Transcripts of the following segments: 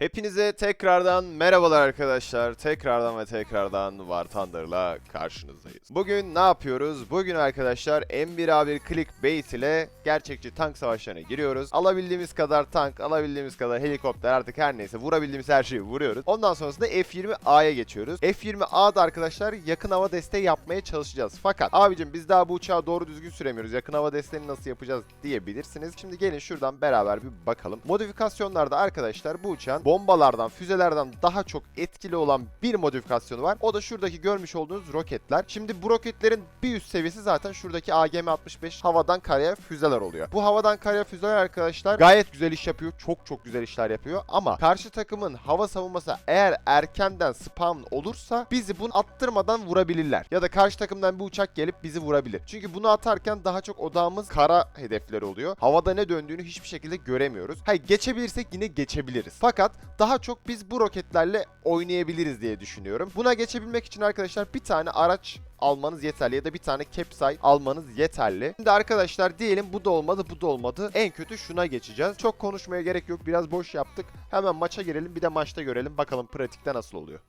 Hepinize tekrardan merhabalar arkadaşlar. Tekrardan ve tekrardan War Thunder'la karşınızdayız. Bugün ne yapıyoruz? Bugün arkadaşlar M1A1 Clickbait ile gerçekçi tank savaşlarına giriyoruz. Alabildiğimiz kadar tank, alabildiğimiz kadar helikopter artık her neyse vurabildiğimiz her şeyi vuruyoruz. Ondan sonrasında F20A'ya geçiyoruz. F20A'da arkadaşlar yakın hava desteği yapmaya çalışacağız. Fakat abicim biz daha bu uçağı doğru düzgün süremiyoruz. Yakın hava desteğini nasıl yapacağız diyebilirsiniz. Şimdi gelin şuradan beraber bir bakalım. Modifikasyonlarda arkadaşlar bu uçağın bombalardan, füzelerden daha çok etkili olan bir modifikasyonu var. O da şuradaki görmüş olduğunuz roketler. Şimdi bu roketlerin bir üst seviyesi zaten şuradaki AGM-65 havadan karaya füzeler oluyor. Bu havadan karaya füzeler arkadaşlar gayet güzel iş yapıyor. Çok çok güzel işler yapıyor. Ama karşı takımın hava savunması eğer erkenden spam olursa bizi bunu attırmadan vurabilirler. Ya da karşı takımdan bir uçak gelip bizi vurabilir. Çünkü bunu atarken daha çok odağımız kara hedefleri oluyor. Havada ne döndüğünü hiçbir şekilde göremiyoruz. Hayır geçebilirsek yine geçebiliriz. Fakat daha çok biz bu roketlerle oynayabiliriz diye düşünüyorum. Buna geçebilmek için arkadaşlar bir tane araç almanız yeterli ya da bir tane capsite almanız yeterli. Şimdi arkadaşlar diyelim bu da olmadı bu da olmadı. En kötü şuna geçeceğiz. Çok konuşmaya gerek yok. Biraz boş yaptık. Hemen maça girelim bir de maçta görelim. Bakalım pratikte nasıl oluyor.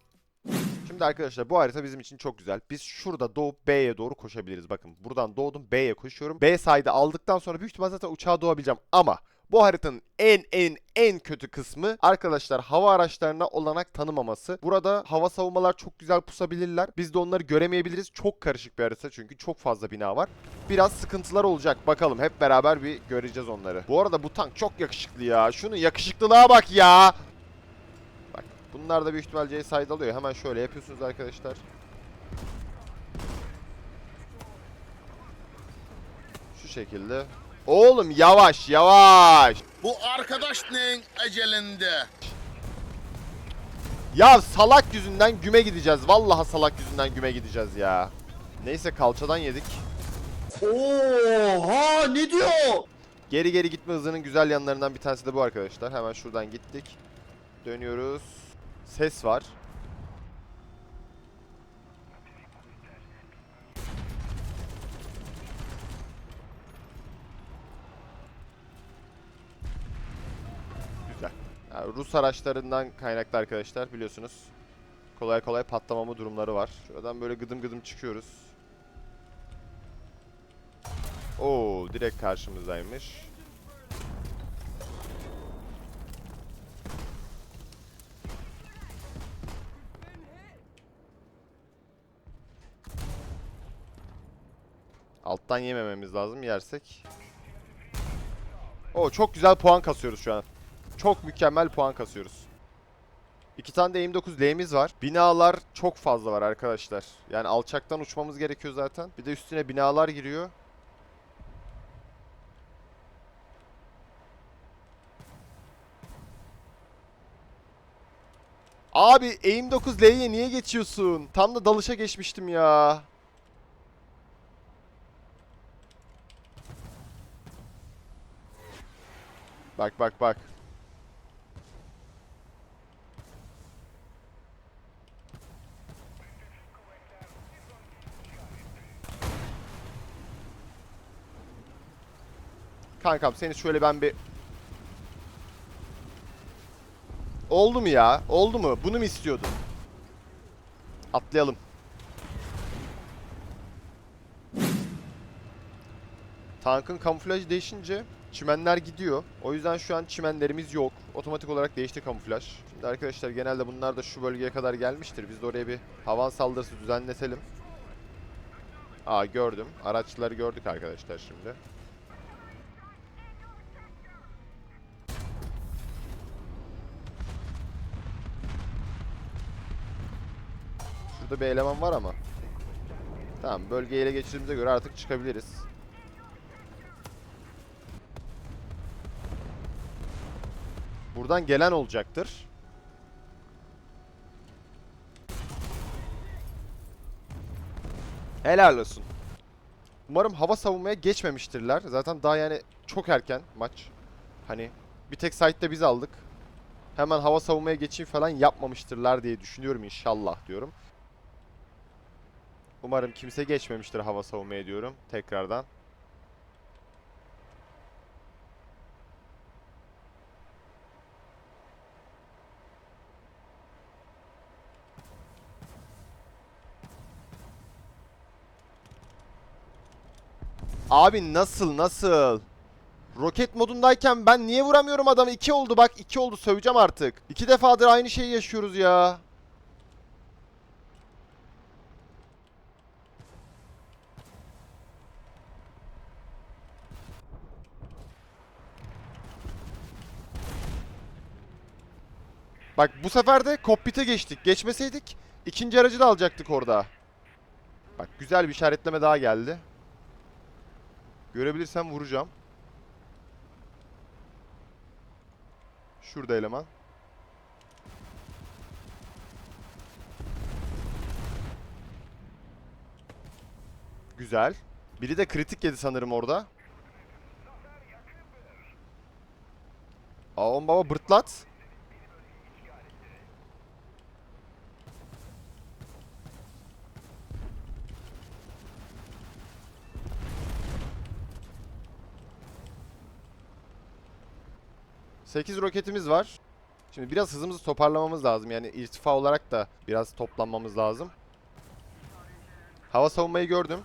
Şimdi arkadaşlar bu harita bizim için çok güzel. Biz şurada doğup B'ye doğru koşabiliriz. Bakın buradan doğdum B'ye koşuyorum. B side'ı aldıktan sonra büyük ihtimal zaten uçağa doğabileceğim. Ama bu haritanın en en en kötü kısmı arkadaşlar hava araçlarına olanak tanımaması. Burada hava savunmalar çok güzel pusabilirler. Biz de onları göremeyebiliriz. Çok karışık bir harita çünkü çok fazla bina var. Biraz sıkıntılar olacak. Bakalım hep beraber bir göreceğiz onları. Bu arada bu tank çok yakışıklı ya. Şunun yakışıklılığa bak ya. Bak bunlar da büyük ihtimal C side alıyor. Hemen şöyle yapıyorsunuz arkadaşlar. Şu şekilde. Oğlum yavaş yavaş. Bu arkadaş neyin ecelinde? Ya salak yüzünden güme gideceğiz. Vallahi salak yüzünden güme gideceğiz ya. Neyse kalçadan yedik. Oha ne diyor? Geri geri gitme hızının güzel yanlarından bir tanesi de bu arkadaşlar. Hemen şuradan gittik. Dönüyoruz. Ses var. Güzel. Rus araçlarından kaynaklı arkadaşlar biliyorsunuz. Kolay kolay patlamama durumları var. Şuradan böyle gıdım gıdım çıkıyoruz. Oo, direkt karşımızdaymış. Alttan yemememiz lazım yersek. Oo çok güzel puan kasıyoruz şu an. Çok mükemmel puan kasıyoruz. İki tane de M9L'miz var. Binalar çok fazla var arkadaşlar. Yani alçaktan uçmamız gerekiyor zaten. Bir de üstüne binalar giriyor. Abi AIM-9L'ye niye geçiyorsun? Tam da dalışa geçmiştim ya. Bak bak bak. Kankam seni şöyle ben bir... Oldu mu ya? Oldu mu? Bunu mu istiyordun? Atlayalım. Tankın kamuflajı değişince çimenler gidiyor. O yüzden şu an çimenlerimiz yok. Otomatik olarak değişti kamuflaj. Şimdi arkadaşlar genelde bunlar da şu bölgeye kadar gelmiştir. Biz de oraya bir havan saldırısı düzenletelim. Aa gördüm. Araçları gördük arkadaşlar şimdi. Şurada bir eleman var ama. Tamam bölgeyi ele geçirdiğimize göre artık çıkabiliriz. Buradan gelen olacaktır. Helal olsun. Umarım hava savunmaya geçmemiştirler. Zaten daha yani çok erken maç. Hani bir tek site'de biz aldık. Hemen hava savunmaya geçeyim falan yapmamıştırlar diye düşünüyorum inşallah diyorum. Umarım kimse geçmemiştir hava savunmaya diyorum tekrardan. Abi nasıl nasıl? Roket modundayken ben niye vuramıyorum adamı? 2 oldu bak 2 oldu söveceğim artık. 2 defadır aynı şeyi yaşıyoruz ya. Bak bu sefer de kokpite geçtik. Geçmeseydik ikinci aracı da alacaktık orada. Bak güzel bir işaretleme daha geldi. Görebilirsem vuracağım. Şurada eleman. Güzel. Biri de kritik yedi sanırım orada. Aon baba bırtlat. Sekiz roketimiz var. Şimdi biraz hızımızı toparlamamız lazım. Yani irtifa olarak da biraz toplanmamız lazım. Hava savunmayı gördüm.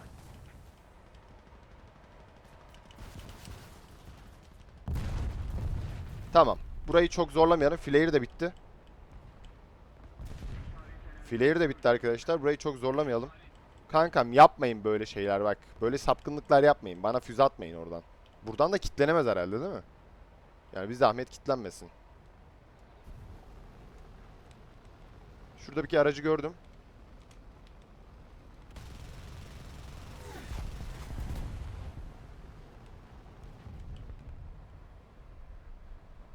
Tamam. Burayı çok zorlamayalım. Flare de bitti. Flare de bitti arkadaşlar. Burayı çok zorlamayalım. Kankam yapmayın böyle şeyler bak. Böyle sapkınlıklar yapmayın. Bana füze atmayın oradan. Buradan da kitlenemez herhalde değil mi? Yani bir zahmet kitlenmesin. Şurada bir aracı gördüm.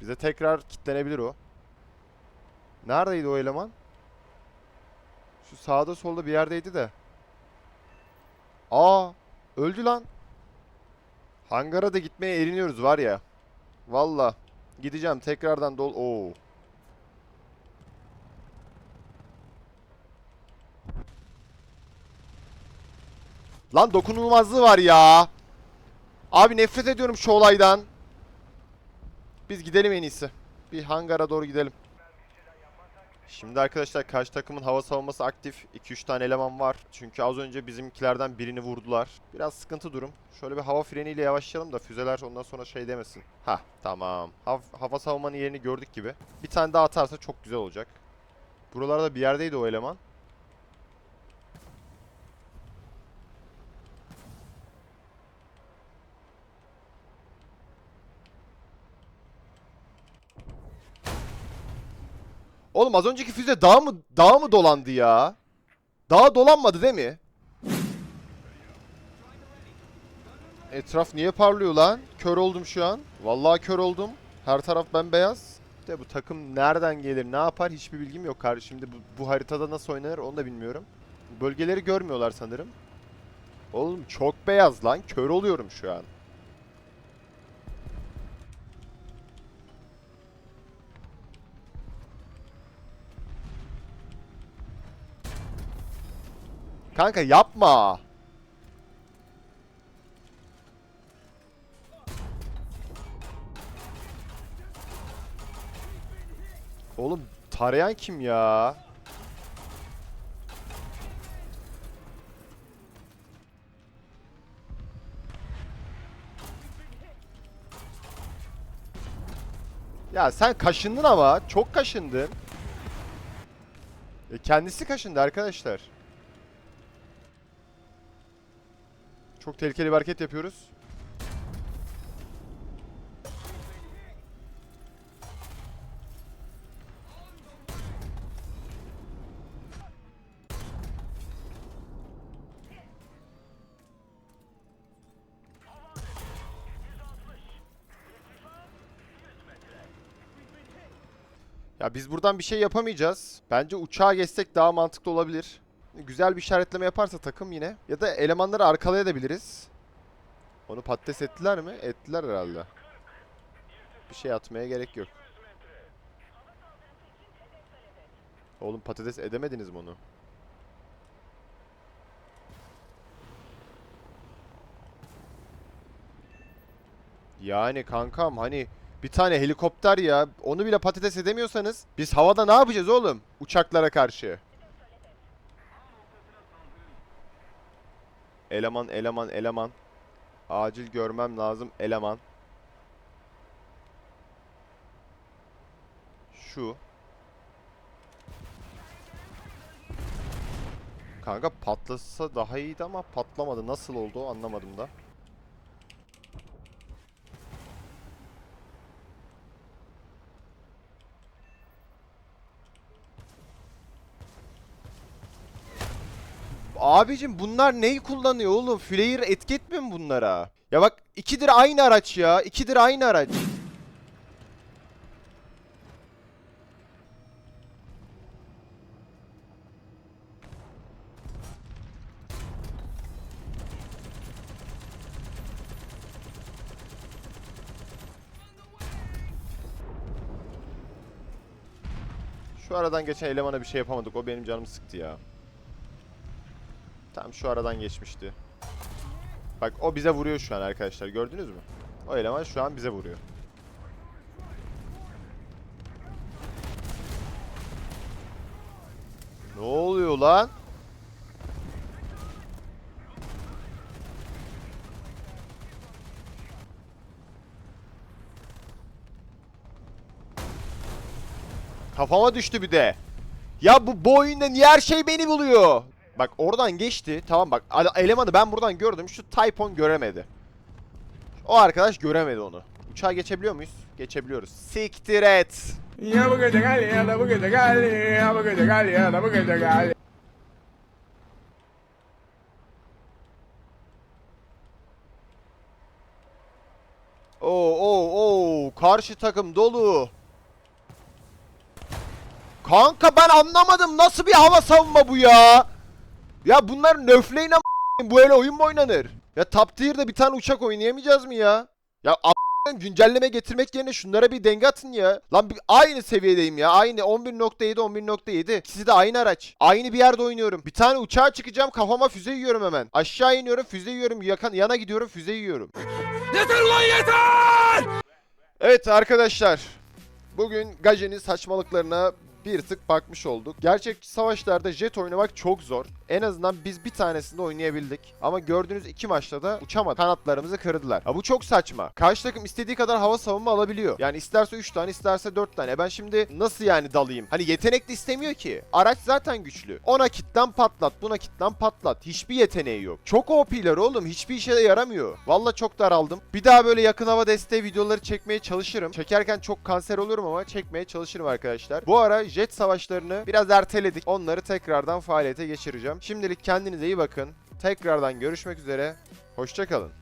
Bize tekrar kitlenebilir o. Neredeydi o eleman? Şu sağda solda bir yerdeydi de. Aa, öldü lan. Hangara da gitmeye eriniyoruz var ya. Valla. Gideceğim tekrardan dol... Oo. Lan dokunulmazlığı var ya. Abi nefret ediyorum şu olaydan. Biz gidelim en iyisi. Bir hangara doğru gidelim. Şimdi arkadaşlar karşı takımın hava savunması aktif. 2-3 tane eleman var. Çünkü az önce bizimkilerden birini vurdular. Biraz sıkıntı durum. Şöyle bir hava freniyle yavaşlayalım da füzeler ondan sonra şey demesin. Ha tamam. Hav hava savunmanın yerini gördük gibi. Bir tane daha atarsa çok güzel olacak. Buralarda bir yerdeydi o eleman. Oğlum az önceki füze dağ mı dağ mı dolandı ya? Dağ dolanmadı değil mi? Etraf niye parlıyor lan? Kör oldum şu an. Vallahi kör oldum. Her taraf bembeyaz. De bu takım nereden gelir, ne yapar hiçbir bilgim yok. Kardeşim şimdi bu, bu haritada nasıl oynanır onu da bilmiyorum. Bölgeleri görmüyorlar sanırım. Oğlum çok beyaz lan. Kör oluyorum şu an. Kanka yapma. Oğlum tarayan kim ya? Ya sen kaşındın ama çok kaşındın. E kendisi kaşındı arkadaşlar. Çok tehlikeli bir hareket yapıyoruz. Ya biz buradan bir şey yapamayacağız. Bence uçağa geçsek daha mantıklı olabilir. Güzel bir işaretleme yaparsa takım yine. Ya da elemanları arkalayabiliriz. Onu patates ettiler mi? Ettiler herhalde. Bir şey atmaya gerek yok. Oğlum patates edemediniz mi onu? Yani kankam hani bir tane helikopter ya onu bile patates edemiyorsanız biz havada ne yapacağız oğlum uçaklara karşı? Eleman eleman eleman. Acil görmem lazım eleman. Şu. Kanka patlasa daha iyiydi ama patlamadı. Nasıl oldu anlamadım da. Abicim bunlar neyi kullanıyor oğlum? Flare etki etmiyor mu bunlara? Ya bak ikidir aynı araç ya. İkidir aynı araç. Şu aradan geçen elemana bir şey yapamadık. O benim canımı sıktı ya. Tam şu aradan geçmişti. Bak o bize vuruyor şu an arkadaşlar. Gördünüz mü? O eleman şu an bize vuruyor. Ne oluyor lan? Kafama düştü bir de. Ya bu, bu oyunda niye her şey beni buluyor? Bak oradan geçti. Tamam bak ele- elemanı ben buradan gördüm. Şu Typon göremedi. O arkadaş göremedi onu. Uçağa geçebiliyor muyuz? Geçebiliyoruz. Siktir et. Ya bu gece gel ya bu gece gel ya bu gece gel ya bu gece gel. Oo oo oo karşı takım dolu. Kanka ben anlamadım nasıl bir hava savunma bu ya? Ya bunlar nöfleyin ama bu öyle oyun mu oynanır? Ya top tier'da bir tane uçak oynayamayacağız mı ya? Ya a- güncelleme getirmek yerine şunlara bir denge atın ya. Lan bir aynı seviyedeyim ya. Aynı 11.7 11.7. İkisi de aynı araç. Aynı bir yerde oynuyorum. Bir tane uçağa çıkacağım kafama füze yiyorum hemen. Aşağı iniyorum füze yiyorum. Yakan, yana gidiyorum füze yiyorum. Yeter ulan yeter! Evet arkadaşlar. Bugün Gaje'nin saçmalıklarına bir tık bakmış olduk. Gerçek savaşlarda jet oynamak çok zor. En azından biz bir tanesinde oynayabildik. Ama gördüğünüz iki maçta da uçamadık. Kanatlarımızı kırdılar. Ha bu çok saçma. Karşı takım istediği kadar hava savunma alabiliyor. Yani isterse 3 tane isterse 4 tane. E ben şimdi nasıl yani dalayım? Hani yetenek de istemiyor ki. Araç zaten güçlü. Ona kitten patlat, buna kitten patlat. Hiçbir yeteneği yok. Çok OP'ler oğlum. Hiçbir işe de yaramıyor. Valla çok daraldım. Bir daha böyle yakın hava desteği videoları çekmeye çalışırım. Çekerken çok kanser olurum ama çekmeye çalışırım arkadaşlar. Bu ara jet savaşlarını biraz erteledik. Onları tekrardan faaliyete geçireceğim. Şimdilik kendinize iyi bakın. Tekrardan görüşmek üzere. Hoşçakalın.